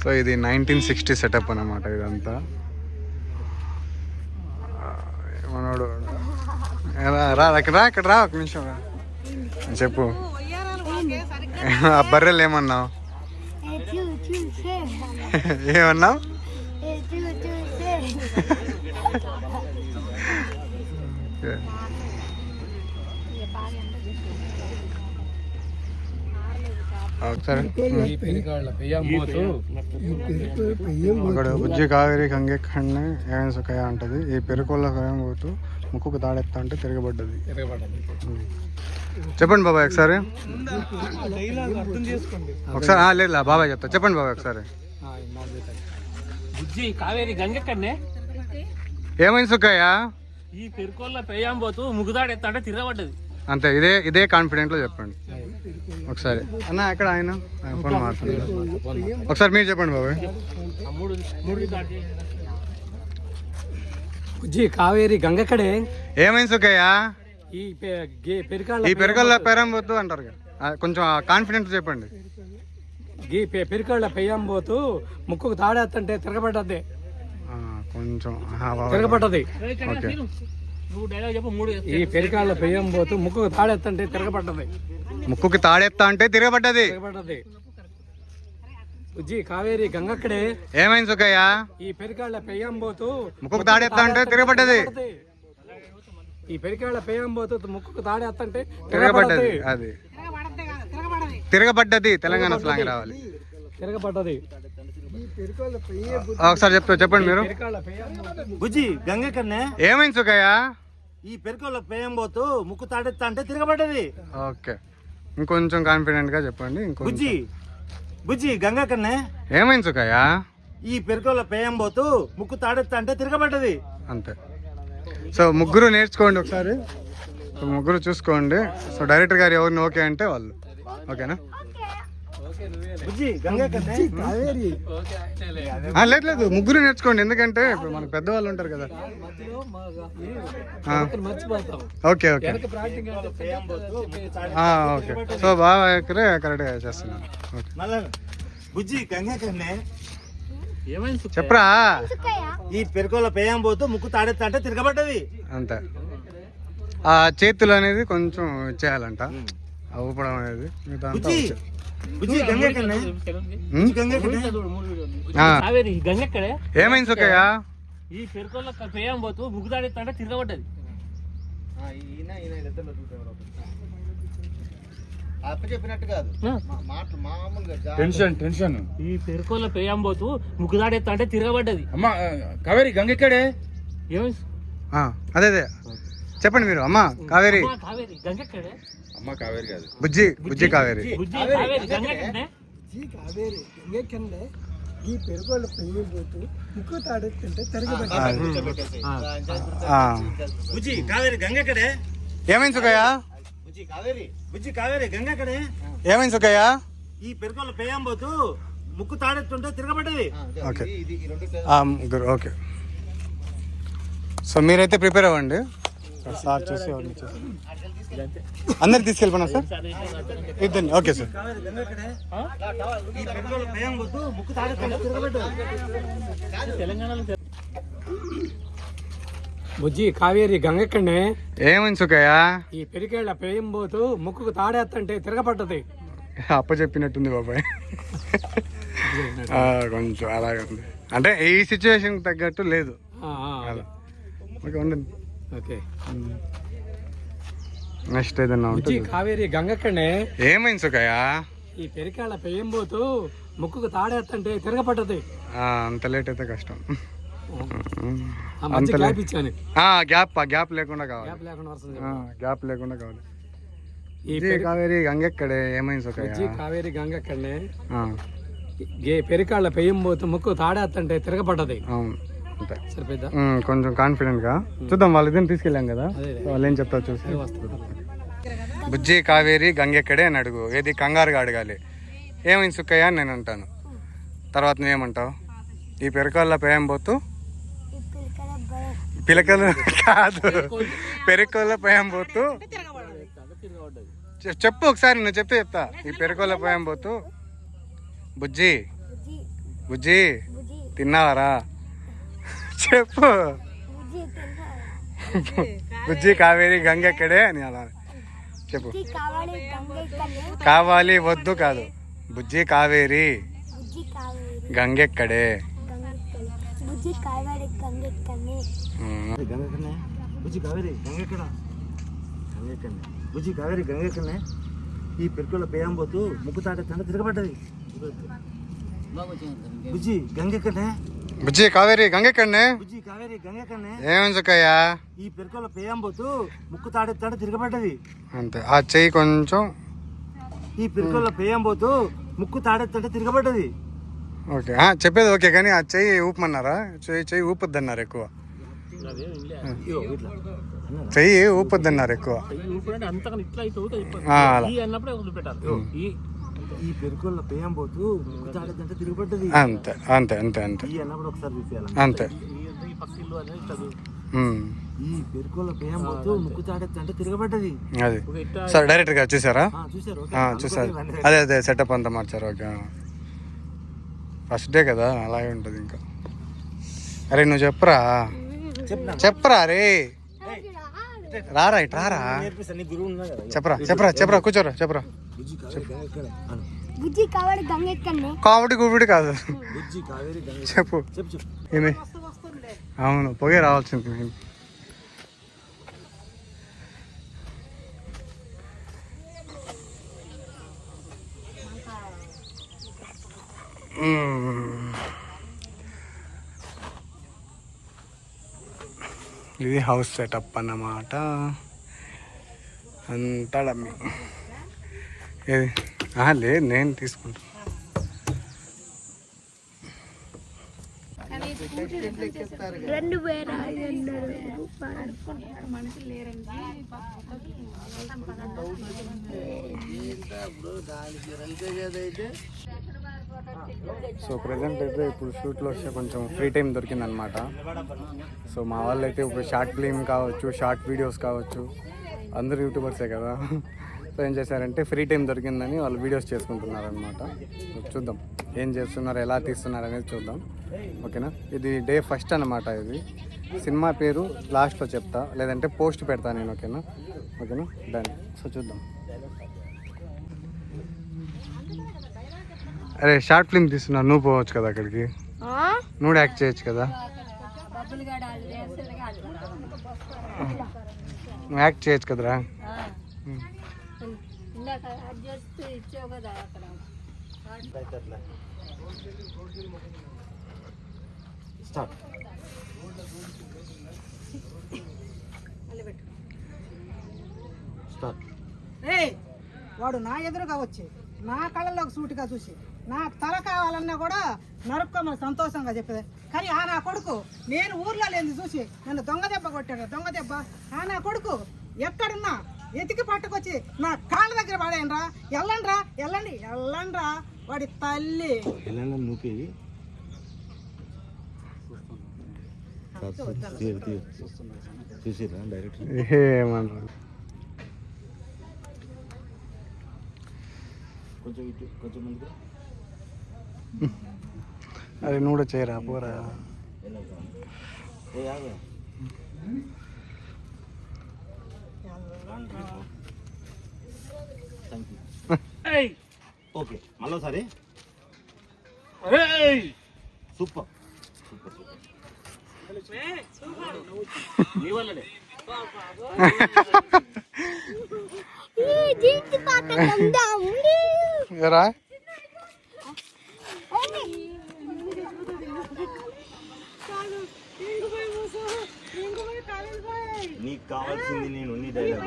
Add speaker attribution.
Speaker 1: So ఇది nineteen sixty setup అనమాట ఇదంతా. మనోడు రా, అక్కడ రా ఇక్కడ రా ఒక నిమిషం రా. చెప్పు. ఆ బర్రెలు ఏమన్నావు? ఏమన్నావు? ఒకసారి అక్కడ బుజ్జి కావేరి కంగెక్కడనే ఏమైనా సుఖయ అంటది ఈ పెరుకోళ్ళ కయం పోతూ ముక్కుకు తాడెత్తా అంటే తిరగబడ్డది. చెప్పండి బాబాయ్ ఒకసారి. ఒకసారి ఆ, లేదు బాబాయ్ చెప్తా. చెప్పండి బాబాయ్ ఒకసారి.
Speaker 2: బుజ్జి కావేరి గంగెక్కడనే
Speaker 1: ఏమైంది సుఖయ్య
Speaker 2: ఈ పెరుకోళ్ళ పెయ్యాం పోతూ ముగుదాడు ఎత్తా అంటే తిరగబడ్డది.
Speaker 1: అంతే ఇదే ఇదే కాన్ఫిడెంట్లో చెప్పండి. ఒకసారి. అన్న ఎక్కడ ఆయన? ఫోన్ మాట్లాడుతున్నారు ఒకసారి మీరు చెప్పండి బాబాయ్.
Speaker 3: బుజ్జి కావేరి గంగక్కడే
Speaker 1: ఏమైంది సుఖయ్య
Speaker 3: ఈ పెరికాళ్ళ
Speaker 1: ఈ పెరగల్ల పెరం వద్దు అంటారు కొంచెం కాన్ఫిడెంట్ చెప్పండి.
Speaker 3: గీ పె- పెరికాళ్ళ పెయ్యం పోతూ ముక్కుకు తాడేస్తుంటే తిరగబడ్డది
Speaker 1: కొంచెం.
Speaker 3: తిరగబడ్డది.
Speaker 1: ఓకే.
Speaker 3: ఈ పెరికాళ్ళ పెయ్యం పోతూ ముక్కుకు తాడేస్తుంటే తిరగబడ్డది.
Speaker 1: ముక్కుకి తాడెత్తా అంటే తిరగబడ్డది.
Speaker 3: తిరగబడ్డది. బుజ్జి కావేరి గంగక్కడే.
Speaker 1: ఏమైంది సుఖయ్య?
Speaker 3: ఈ పెరికాళ్ళ పెయ్యం పోతూ
Speaker 1: ముక్కుకు తాడెత్తా అంటే తిరగబడ్డది.
Speaker 3: ఈ పెరికాళ్ళ పెయ్యం పోతూ ముక్కుకు తాడేస్తుంటే
Speaker 1: తిరగబడ్డది
Speaker 3: తిరగబడ్డది.
Speaker 1: అది. తిరగబడ్డది. తెలంగాణ స్లాంగ్ రావాలి.
Speaker 3: తిరగబడ్డది.
Speaker 1: ఒకసారి చెప్తా చెప్పండి మీరు.
Speaker 4: బుజ్జి గంగకన్నే
Speaker 1: ఏమైంది సుఖయ్య?
Speaker 4: ఈ పెరుకోళ్ళ పేయం పోతూ ముక్కు తాడెత్తా అంటే తిరగబడ్డది.
Speaker 1: ఓకే. ఇంకొంచెం కాన్ఫిడెంట్గా చెప్పండి ఇంకొంచెం.
Speaker 4: బుజ్జి బుజ్జి గంగకన్నే
Speaker 1: ఏమైంది సుఖయ్య?
Speaker 4: ఈ పెరుకోళ్ళ పేయం పోతూ ముక్కు తాడెత్తా అంటే తిరగబడ్డది.
Speaker 1: అంతే. సో ముగ్గురు నేర్చుకోండి ఒకసారి. ముగ్గురు చూసుకోండి. సో డైరెక్టర్ గారు ఎవరిని ఓకే అంటే వాళ్ళు. ఓకేనా? లేదు లేదు ముగ్గురు నేర్చుకోండి ఎందుకంటే ఇప్పుడు మనకు పెద్దవాళ్ళు ఉంటారు కదా. Okay okay.
Speaker 4: పేయం పోతూ ముక్కు తాడెత్తా
Speaker 1: ఆ, ఓకే. సో బాగా ఎక్కడే కరెక్ట్గా చేస్తున్నాను.
Speaker 4: బుజ్జి గంగకన్నే
Speaker 2: ఏమైంది సుఖ?
Speaker 1: చెప్పరా?
Speaker 4: ఈ పెరుకోళ్ళ పేయం పోతూ ముక్కు తాడెత్తా అంటే తిరగబడ్డది.
Speaker 1: అంతే. ఆ చేతులు అనేది కొంచెం ఇచ్చేయాలంట. ఆ ఊపడం అనేది మిగతా ఏమైంది సుఖయ్య
Speaker 2: ఈ పెరుకోళ్ళ పెయ్యాం పోతూ అంటే తిరగబడ్డది.
Speaker 4: చెప్పినట్టు కాదు.
Speaker 2: ఆ.
Speaker 4: మాటలు మామూలుగా
Speaker 5: టెన్షన్ టెన్షన్.
Speaker 2: ఈ పెరుకోళ్ళ పెయ్యాం పోతూ ముగుదాడు ఎత్తా అంటే తిరగబడ్డది.
Speaker 5: అమ్మ కావేరి గంగెక్కడే
Speaker 2: ఏమైంది?
Speaker 1: ఆ, అదే అదే. చెప్పండి మీరు. అమ్మా కావేరి
Speaker 2: అమ్మా, కావేరి. గంగెక్కడే.
Speaker 5: అమ్మ కావేరి కాదు.
Speaker 1: బుజ్జి బుజ్జి కావేరి.
Speaker 2: బుజ్జి కావేరి గంగెక్కడే.
Speaker 3: కావేరి గంగక్కడే. ఈ పెయ్యం పోతూ
Speaker 4: కావేరి
Speaker 1: ఏమైంది సుఖయ్య?
Speaker 4: బుజ్జి కావేరి బుజ్జి కావేరి
Speaker 1: ఏమైంది సుఖయ్య?
Speaker 4: ఈ పోతూ ముక్కు తాడెత్తుంటే తిరగబడ్డది.
Speaker 1: ఓకే. ఓకే. సో మీరైతే ప్రిపేర్ అవ్వండి. సార్ చూసి ఎవరిని చూసి అందరికి తీసుకెళ్ళిపోయినా సార్? ఇద్దరిని. Okay sir.
Speaker 3: బుజ్జి కావేరి గంగక్కడే.
Speaker 1: ఏమైంది సుఖయ్య?
Speaker 3: ఈ పెరికేళ్ళ పేయం పోతూ ముక్కుకు తాడేస్తుంటే తిరగబడ్డది.
Speaker 1: అప్ప చెప్పినట్టుంది బాబాయ్. ఆ, కొంచెం అలాగే ఉంది. అంటే ఈ సిచ్యువేషన్ తగ్గట్టు లేదు. అలా. ఓకే ఉండండి.
Speaker 3: ఓకే.
Speaker 1: నెక్స్ట్ ఏదన్నా ఉంటుంది?
Speaker 3: కావేరి గంగక్కడే
Speaker 1: ఏమైంది సుఖయ్య?
Speaker 3: ఈ పెరికేళ్ళ పేయం పోతూ ముక్కుకు తాడేస్తుంటే తిరగబడ్డది.
Speaker 1: ఆ, అంత లేట్ అయితే కష్టం.
Speaker 3: గ్యాప్ ఇచ్చాను.
Speaker 1: గ్యాప్ లేకుండా కావాలి.
Speaker 3: గ్యాప్ లేకుండా వస్తుంది.
Speaker 1: గ్యాప్ లేకుండా కావాలి.
Speaker 3: ఈ
Speaker 1: కావేరి గంగెక్కడే ఏమైంది సుఖయ్య?
Speaker 3: కావేరి గంగక్కడే
Speaker 1: ఆ,
Speaker 3: గే పెరికాళ్ళ పెయ్యం పోతూ ముక్కు తాడేస్తుంటే తిరగబడ్డది.
Speaker 1: అవును. ఉమ్, కొంచెం కాన్ఫిడెంట్గా చూద్దాం వాళ్ళిద్దరిని తీసుకెళ్ళాం కదా. వాళ్ళు ఏం చెప్తారు చూసి. బుజ్జి కావేరి గంగెక్కడే అని అడుగు. ఏది కంగారుగా అడగాలి. ఏమైంది సుక్కయ్య అని నేను అంటాను. తర్వాత నువ్వేమంటావు? ఈ పెరకల్ల పేయం పోతూ? పిలకలు కాదు. పెరకల్ల పేయం పోతూ? చెప్పు ఒకసారి నువ్వు చెప్తే చెప్తా. ఈ పెరకల్ల పేయం పోతూ? బుజ్జి
Speaker 6: బుజ్జి
Speaker 1: తిన్నావరా? చెప్పు.
Speaker 6: బుజ్జి
Speaker 1: కావేరి గంగ ఎక్కడే అని అలా చెప్పు.
Speaker 6: కావాలి గంగెక్కనే
Speaker 1: కావాలి వద్దు కాదు. బుజ్జి కావేరి.
Speaker 6: బుజ్జి కావేరి.
Speaker 1: గంగెక్కడే
Speaker 6: గంగెక్కనే బుజ్జి గంగెక్కనే
Speaker 4: కావేరి గంగ ఎక్కడ? గంగ ఎక్కడనే. బుజ్జి కావేరి గంగ ఎక్కడనే? ఈ పెరుకుల పేయం పోతూ ముక్కు తాటెత్తంటే తిరగబడ్డది. బుజ్జి గంగ ఎక్కడనే?
Speaker 1: బుజ్జి కావేరి గంగెక్కడనే
Speaker 4: బుజ్జి కావేరి గంగ ఎక్కడనే
Speaker 1: ఏమని చుక్కయ్యా
Speaker 4: ఈ పెరుకుల పేయం పోతూ ముక్కు తాటెత్తంటే తిరగబడ్డది.
Speaker 1: అంతే ఆ చెయ్యి కొంచెం
Speaker 4: ఈ పెరుకుల పేయం పోతూ ముక్కు తాడెత్తంటే తిరగబడ్డది.
Speaker 1: ఓకే ఆ, చెప్పేది ఓకే కానీ ఆ చెయ్యి ఊపమన్నారా? చెయ్యి చెయ్యి ఊపొద్దన్నారు ఎక్కువ? చెయ్యి ఊపొద్దన్నారు ఎక్కువ.
Speaker 2: ఇప్పుడు అంతగా ఇట్లా అయితే ఊత అయిపోతుంది.
Speaker 1: ఆ, అలా.
Speaker 2: ఈ అన్నప్పుడే వదిలిపెట్టాలి ఇగో, ఈ
Speaker 4: ఈ పెరుకుల పేయం పోతూ ముక్కు తాడెత్తంటే తిరగబడ్డది.
Speaker 1: అంతే అంతే అంతే అంతే.
Speaker 4: ఈ అన్నప్పుడు ఒకసారి విప్పాలి
Speaker 1: అంతే.
Speaker 2: ఈ ఈ పక్క ఇల్లు అనేది ఇట్లా చదువు.
Speaker 1: ఉమ్,
Speaker 4: ఈ పెరుకుల పేయం పోతూ ముక్కు తాడెత్తంటే తిరగబడ్డది.
Speaker 1: అది. సార్ చూసారా?
Speaker 4: ఓకే.
Speaker 1: ఆ, చూసారు.
Speaker 4: ఇవన్నీ.
Speaker 1: అదే అదే సెటప్ అంతా మార్చారు. ఓకే. ఫస్ట్ డే కదా అలాగే ఉంటుంది ఇంకా. అరే నువ్వు చెప్పరా? చెప్పరా రే? రారా ఇటు రారా?
Speaker 4: నేర్పిస్తా నీ గురువు ఉన్నా కదా.
Speaker 1: చెప్పరా చెప్పరా చెప్పరా కూర్చోరా చెప్పరా.
Speaker 4: బుజ్జి కావేరి
Speaker 1: కామెడీ గుబిడి కాదు.
Speaker 4: బుజ్జి కావేరి గంగ
Speaker 1: చెప్పు.
Speaker 4: చెప్పు చెప్పు.
Speaker 1: ఏమి? అవును పొగే రావాల్సింది మ్మ్. ఇది హౌస్ సెటప్ అన్నమాట. అంతా డమ్మి ఏది? లేదు నేను తీసుకుంటా.
Speaker 6: రెండు వేల ఐదు వందల రూపాయలు.
Speaker 1: సో ప్రజెంట్ అయితే ఇప్పుడు షూట్లో వస్తే కొంచెం ఫ్రీ టైం దొరికిందనమాట. సో మా వాళ్ళు అయితే ఇప్పుడు షార్ట్ ఫిలిం కావచ్చు షార్ట్ వీడియోస్ కావచ్చు అందరు యూట్యూబర్సే కదా. సో ఏం చేశారంటే ఫ్రీ టైం దొరికిందని వాళ్ళు వీడియోస్ చేసుకుంటున్నారు అనమాట చూద్దాం ఏం చేస్తున్నారు ఎలా తీస్తున్నారు అనేది చూద్దాం. ఓకేనా? ఇది డే ఫస్ట్ అనమాట ఇది. సినిమా పేరు లాస్ట్లో చెప్తా లేదంటే పోస్ట్ పెడతా నేను ఓకేనా? ఓకేనా? డన్ సో చూద్దాం. అరే షార్ట్ ఫిల్మ్ తీస్తున్నా నువ్వు పోవచ్చు కదా అక్కడికి. నువ్వు యాక్ట్ చేయొచ్చు కదా. నువ్వు యాక్ట్ చేయొచ్చు కదరా.
Speaker 6: ఇచ్చావు కదా అక్కడ.
Speaker 4: స్టార్ట్ స్టార్ట్
Speaker 7: ఏయ్ వాడు నా ఎదురుగా వచ్చి నా కళ్ళలోకి సూటిగా చూసి నా తల కావాలన్నా కూడా నరుక్కోమని సంతోషంగా చెప్పేది. కానీ ఆ నా కొడుకు నేను ఊర్లో లేని చూసి నన్ను దొంగ దెబ్బ కొట్టాడు. దొంగ దెబ్బ. ఆ నా కొడుకు ఎక్కడున్నా ఎతికి పట్టుకొచ్చి నా కాళ్ళ దగ్గర పడేయండి రా వెళ్ళండి రా వెళ్ళండి వెళ్ళండి రా వాడి తల్లి
Speaker 4: చూసిరా డైరెక్ట్? కొంచెం ఇటు కొంచెం ముందుకు.
Speaker 1: అరే నువ్వు కూడా చేయరా పోరా.
Speaker 4: ఏ! ఓకే మళ్ళీసారి
Speaker 2: ఏయ్!
Speaker 4: సూపర్ సూపర్ సూపర్
Speaker 2: నీ వల్లనే
Speaker 6: ఈ జీతి పాట కందాం
Speaker 1: ఏరా
Speaker 4: నీకు కావాల్సింది నేను నీ డైలాగ్.